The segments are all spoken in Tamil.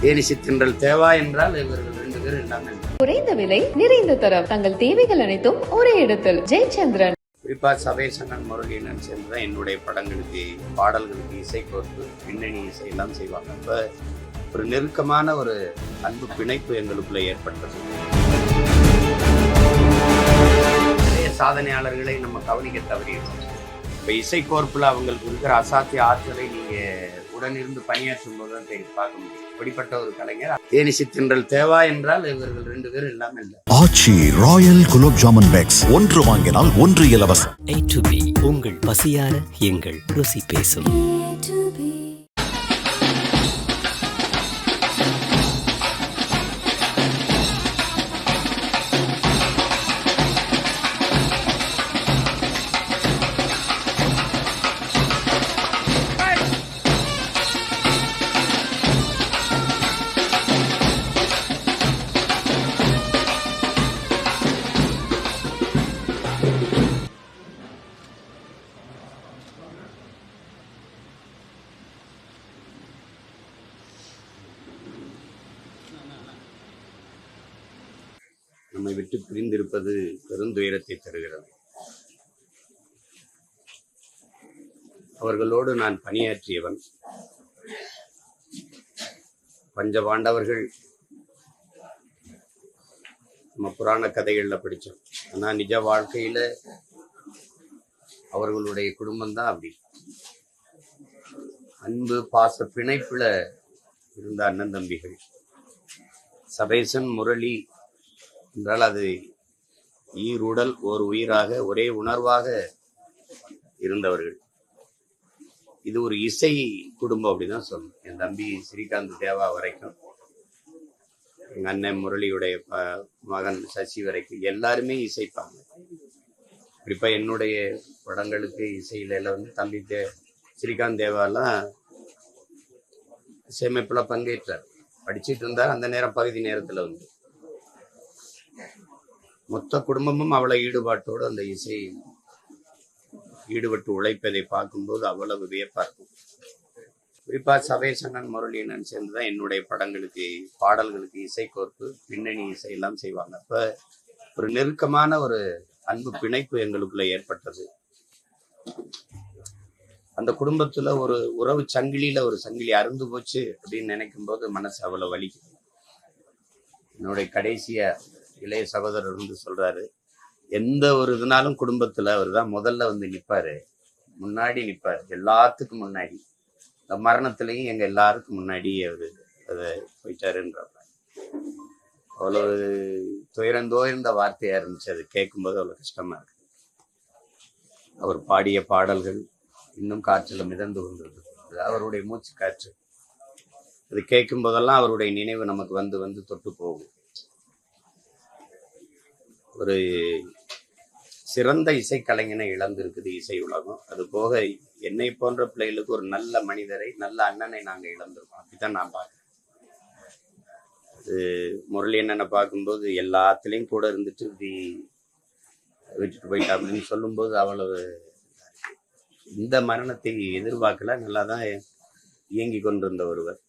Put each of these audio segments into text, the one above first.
தேனிசி தின்றல் தேவா என்றால் இவர்கள் ரெண்டு பேரும் இல்லாமல் இல்லை. குறைந்த விலை நிறைந்த தரம். தங்கள் தேவைகள் அனைத்தும் ஒரே இடத்தில். ஜெயச்சந்திரன். குறிப்பா சபேசனன் முரளியனன் சேர்ந்து தான் என்னுடைய படங்களுக்கு பாடல்களுக்கு இசை கோர்த்து பின்னணி இசை எல்லாம் செய்வாங்க. அப்ப ஒரு நெருக்கமான ஒரு அன்பு பிணைப்பு எங்களுக்குள்ள ஏற்பட்டது. நிறைய சாதனையாளர்களை நம்ம கவனிக்க தவறிடுறோம் இப்ப இசை கோர்ப்புல அவங்களுக்கு இருக்கிற அசாத்திய ஆற்றலை நீங்க உடனிருந்து பணியாற்றும் போது தான் தெரியும் பார்க்க முடியும். இப்படிப்பட்ட ஒரு கலைஞர் தேனிசி தின்றல் தேவா என்றால் இவர்கள் ரெண்டு பேரும் இல்லாமல் இல்லை. ஆச்சி ராயல் குலோப் ஜாமுன் பேக்ஸ் ஒன்று வாங்கினால் ஒன்று இலவசம். A to B உங்கள் பசியார எங்கள் ருசி பேசும். நம்மை விட்டு பிரிந்திருப்பது பெருந்துயரத்தை தருகிறது. அவர்களோடு நான் பணியாற்றியவன். பஞ்சபாண்டவர்கள் நம்ம புராண கதைகள்ல படிச்சோம். ஆனால் நிஜ வாழ்க்கையில அவர்களுடைய குடும்பம் தான் அப்படி. அன்பு பாச பிணைப்புல இருந்த அண்ணன் தம்பிகள். சபேசன் முரளி என்றால் அது ஈருடல் ஒரு உயிராக ஒரே உணர்வாக இருந்தவர்கள். இது ஒரு இசை குடும்பம் அப்படிதான் சொல்லணும். என் தம்பி ஸ்ரீகாந்த் தேவா வரைக்கும் எங்கள் அண்ணன் முரளியுடைய மகன் சசி வரைக்கும் எல்லாருமே இசைப்பாங்க. குறிப்பா என்னுடைய படங்களுக்கு இசையில எல்லாம் வந்து தம்பி தே ஸ்ரீகாந்த் தேவாலாம் இசையமைப்புல பங்கேற்றார். படிச்சிட்டு இருந்தார். அந்த நேரம் பகுதி நேரத்துல வந்து. மொத்த குடும்பமும் அவ்வளவு ஈடுபாட்டோடு அந்த இசை ஈடுபட்டு உழைப்பதை பார்க்கும்போது அவ்வளவு வியப்பா இருக்கும் குறிப்பா சபேசனன் முரளியனன் சேர்ந்து தான் என்னுடைய படங்களுக்கு பாடல்களுக்கு இசை கோர்ப்பு பின்னணி இசை எல்லாம் செய்வாங்க. அப்ப ஒரு நெருக்கமான ஒரு அன்பு பிணைப்பு எங்களுக்குள்ள ஏற்பட்டது. அந்த குடும்பத்துல ஒரு உறவு சங்கிலியில ஒரு சங்கிலி அருந்து போச்சு அப்படின்னு நினைக்கும் போது மனசு அவ்வளவு வலிக்குது. என்னுடைய கடைசியா இளைய சகோதரர் வந்து சொல்றாரு எந்த ஒரு இதுனாலும் குடும்பத்துல அவர் தான் முதல்ல வந்து நிப்பாரு. முன்னாடி நிப்பாரு. எல்லாத்துக்கும் முன்னாடி. இந்த மரணத்திலையும் எங்க எல்லாருக்கும் முன்னாடி அவரு அதை போயிட்டாருன்றப்ப அவ்வளவு துயரந்தோயிருந்த வார்த்தையா இருந்துச்சு. அது கேட்கும்போது அவ்வளவு கஷ்டமா இருக்கு. அவர் பாடிய பாடல்கள் இன்னும் காற்றில் மிதந்து கொண்டிருக்கு அவருடைய மூச்சு காற்று. அது கேட்கும் போதெல்லாம் அவருடைய நினைவு நமக்கு வந்து வந்து தொட்டு போகும். ஒரு சிறந்த இசைக்கலைஞனை இழந்திருக்குது இசை உலகம். அது போக என்னை போன்ற பிள்ளைகளுக்கு ஒரு நல்ல மனிதரை நல்ல அண்ணனை நாங்கள் இழந்திருக்கோம். அப்படித்தான் நான் பார்க்குறேன். அது முரளி அண்ணனை பார்க்கும்போது எல்லாத்துலேயும் கூட இருந்துட்டு இப்படி விட்டுட்டு போயிட்டா அப்படின்னு சொல்லும்போது அவ்வளவு இந்த மரணத்தை எதிர்பார்க்கல. நல்லா தான் இயங்கி கொண்டிருந்த ஒருவர்.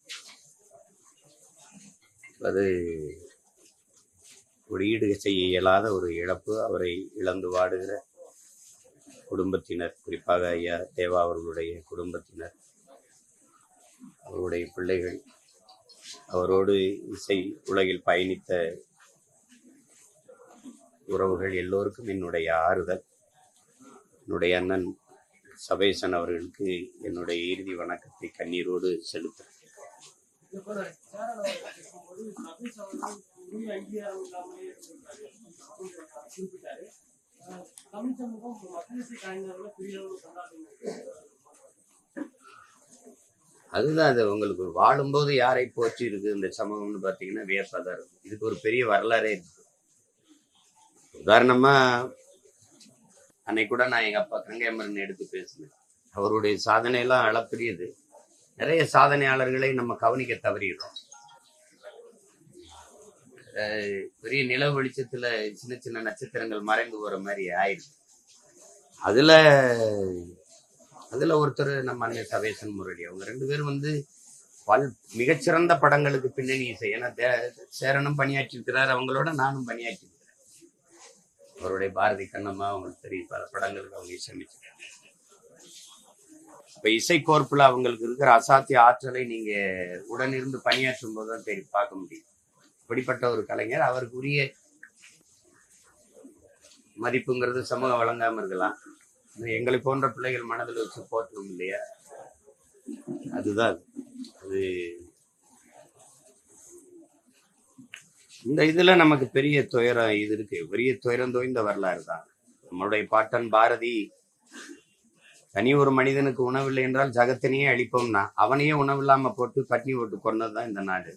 அது ஒரு ஈடு செய்ய இயலாத ஒரு இழப்பு அவரை இழந்து வாடுகிற குடும்பத்தினர். குறிப்பாக ஐயா தேவா அவர்களுடைய குடும்பத்தினர். அவருடைய பிள்ளைகள். அவரோடு இசை உலகில் பயணித்த உறவுகள் எல்லோருக்கும் என்னுடைய ஆறுதல். என்னுடைய அண்ணன் சபேசன் அவர்களுக்கு என்னுடைய இறுதி வணக்கத்தை கண்ணீரோடு செலுத்துகிறேன். அதுதான் அது உங்களுக்கு வாழும்போது யாரை போச்சு இருக்கு இந்த சமூகம்னு பார்த்தீங்கன்னா வியப்பாக தான் இருக்கும். இதுக்கு ஒரு பெரிய வரலாறே இருக்கு. உதாரணமா அன்னைக்கு கூட நான் எங்க அப்பா கங்கைமரன் எடுத்து பேசினேன். அவருடைய சாதனையெல்லாம் அளப்பரியது. நிறைய சாதனையாளர்களை நம்ம கவனிக்க தவறிடுறோம். பெரிய நில வெளிச்சத்துல சின்ன சின்ன நட்சத்திரங்கள் மறைந்து போற மாதிரி ஆயிடுது. அதுல அதுல ஒருத்தர் நம்ம அண்ணன் சவேசன் முரளி அவங்க ரெண்டு பேரும் வந்து பல் மிகச்சிறந்த படங்களுக்கு பின்னணி இசை. ஏன்னா தே- சேரனும் பணியாற்றியிருக்கிறார் அவங்களோட நானும் பணியாற்றியிருக்கிறேன். அவருடைய பாரதி கண்ணம்மா அவங்களுக்கு தெரியும் பல படங்களுக்கு அவங்க இசையமைச்சிருக்காங்க இப்ப இசை கோர்ப்புல அவங்களுக்கு இருக்கிற அசாத்திய ஆற்றலை நீங்க உடனிருந்து பணியாற்றும் போது தான் தெரியும் பார்க்க முடியும். அப்படிப்பட்ட ஒரு கலைஞர். அவருக்குரிய மதிப்புங்கிறது சமூகம் வழங்காம இருக்கலாம். எங்களை போன்ற பிள்ளைகள் மனதில் வச்சு போற்றணும் இல்லையா? அதுதான். அது. இந்த இதுல நமக்கு பெரிய துயரம் இது இருக்கு. பெரிய துயரம் தோய்ந்த வரலாறு தான். நம்மளுடைய பாட்டன் பாரதி தனி ஒரு மனிதனுக்கு உணவில்லை என்றால் ஜகத்தினையே அழிப்போம்னா அவனையே உணவில்லாம போட்டு பட்னி போட்டு கொண்டதுதான் இந்த நாடு.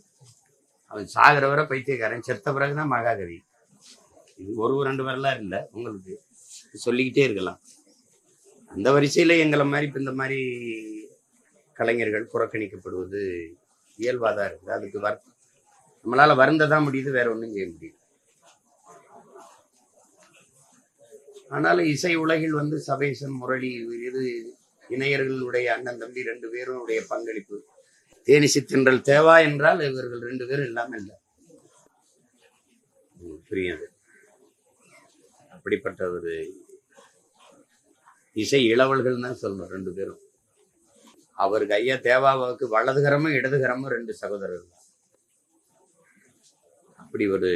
அவன் சாகிற வரை பைத்தியக்காரன். செத்த பிறகுதான் மகாகவி. இது ஒரு ரெண்டு வரலாறு இல்லை. உங்களுக்கு சொல்லிக்கிட்டே இருக்கலாம். அந்த வரிசையில எங்களை மாதிரி இப்போ இந்த மாதிரி கலைஞர்கள் புறக்கணிக்கப்படுவது இயல்பாதான் இருக்குது அதுக்கு வர் நம்மளால வருந்ததான் முடியுது வேற ஒன்றும் செய்ய முடியுது ஆனாலும் இசை உலகில் வந்து சபேசன் முரளி இது இணையர்களுடைய அண்ணன் தம்பி ரெண்டு பேருடைய பங்களிப்பு தேனிசி தின்றல் தேவா என்றால் இவர்கள் ரெண்டு பேரும் இல்லாம இல்லை. புரியாது. அப்படிப்பட்ட ஒரு இசை இளவல்கள் தான் சொல்லணும் ரெண்டு பேரும். அவருக்கு ஐயா தேவாவுக்கு வலதுகரமும் இடதுகரமும் ரெண்டு சகோதரர்கள். அப்படி ஒரு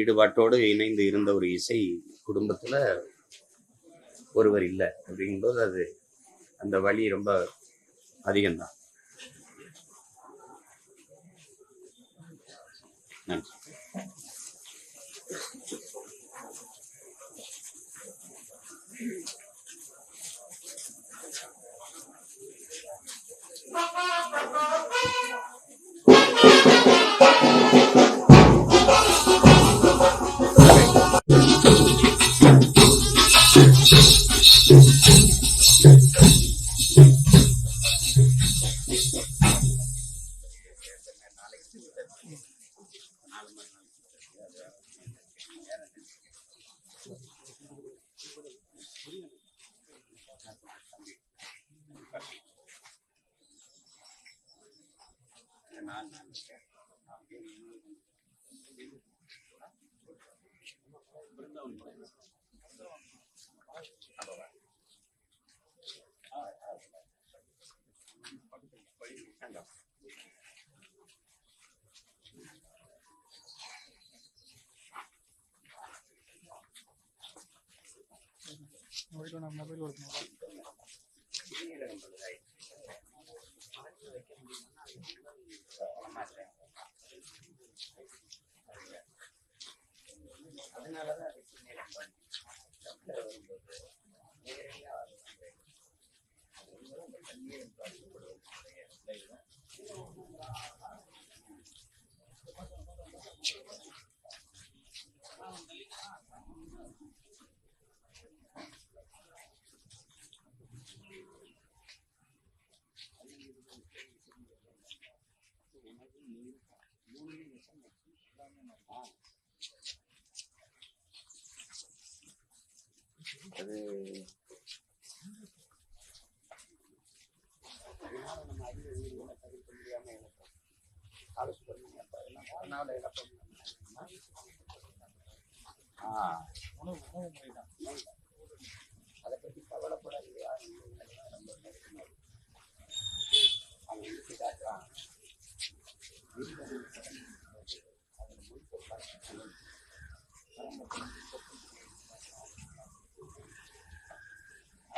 ஈடுபாட்டோடு இணைந்து இருந்த ஒரு இசை குடும்பத்துல ஒருவர் இல்லை அப்படிங்கும்போது அது அந்த வழி ரொம்ப அதிகம்தான். நன்றி. can't understand how can you Brindavan Stand up. ನೋಡಿದ್ರು ನಮ್ಮ ಮೊಬೈಲ್ ಹೊಡೆದು அதனாலதான் வெற்றி நேரம் வரும்போது நேரடியாக அது தண்ணீர் பாதிக்கப்படுவதனுடைய விளைவுதான் Thank you. அது நம்ம அறிவு உயிரினை தவிர்க்க முடியாமல் இழப்போம் காலசுப்ரமணியம் அப்போ என்ன அதனால் இழப்போம் உணவு உணவு முறை அதை பற்றி கவலைப்படாதீங்க ரொம்ப அவன் இழுத்து காட்டுறான் அதில்